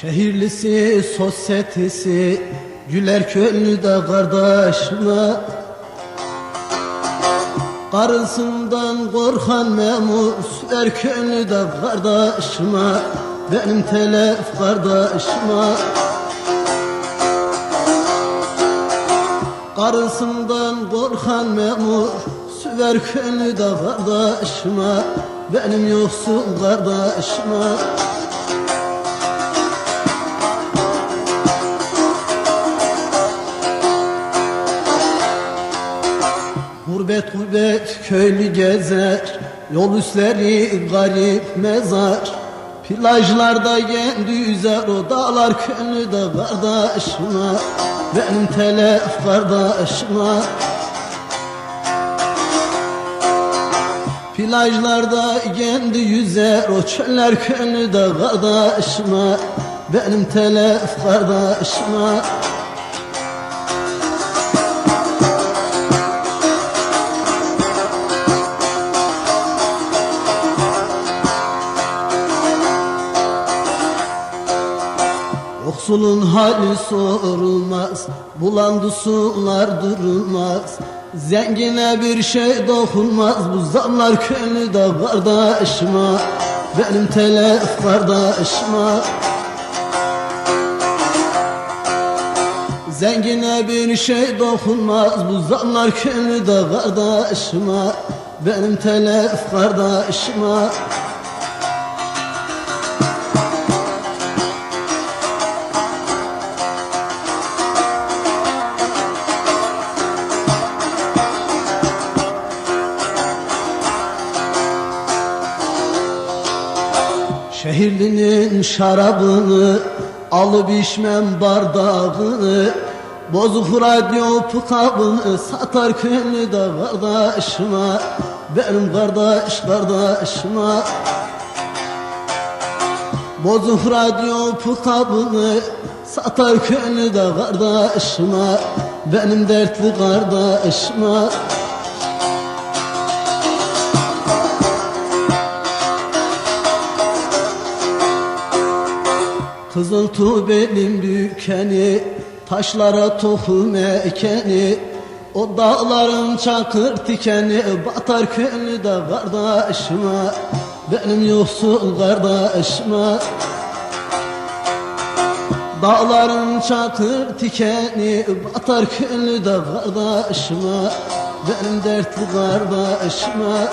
Şehirlisi, sosyetesi, güler köylü de kardeşime. Karısından korkan memur, süver köylü de kardeşime. Benim telef kardeşime. Karısından korkan memur, süver köylü de kardeşime. Benim yoksul kardeşime Gurbet gurbet köylü gezer Yol üstleri garip mezar. Plajlarda kendi yüzer o dağlar köylü de kardeşime. Benim telef kardeşime. Plajlarda kendi yüzer o çöller köylü de kardeşime. Benim telef kardeşime Yoksulun hali sorulmaz Bulandı sular durulmaz. Zengine bir şey dokunmaz Bu zamlar köylü de kardeşime Benim telef kardeşime. Zengine bir şey dokunmaz Bu zamlar köylü de kardeşime Benim telef kardeşime Şehirlinin şarabını alıp içmem bardağını Bozuk radyo pukabını satar köylü de kardeşime Benim kardeş kardeşime. Bozuk radyo pukabını satar köylü de kardeşime Benim dertli kardeşime Kızıl benim dükkanı Taşlara tohum ekeni O dağların çakır tikeni Batar köylü de kardeşime Benim yoksul kardeşime. Dağların çakır tikeni Batar köylü de kardeşime Benim dertli kardeşime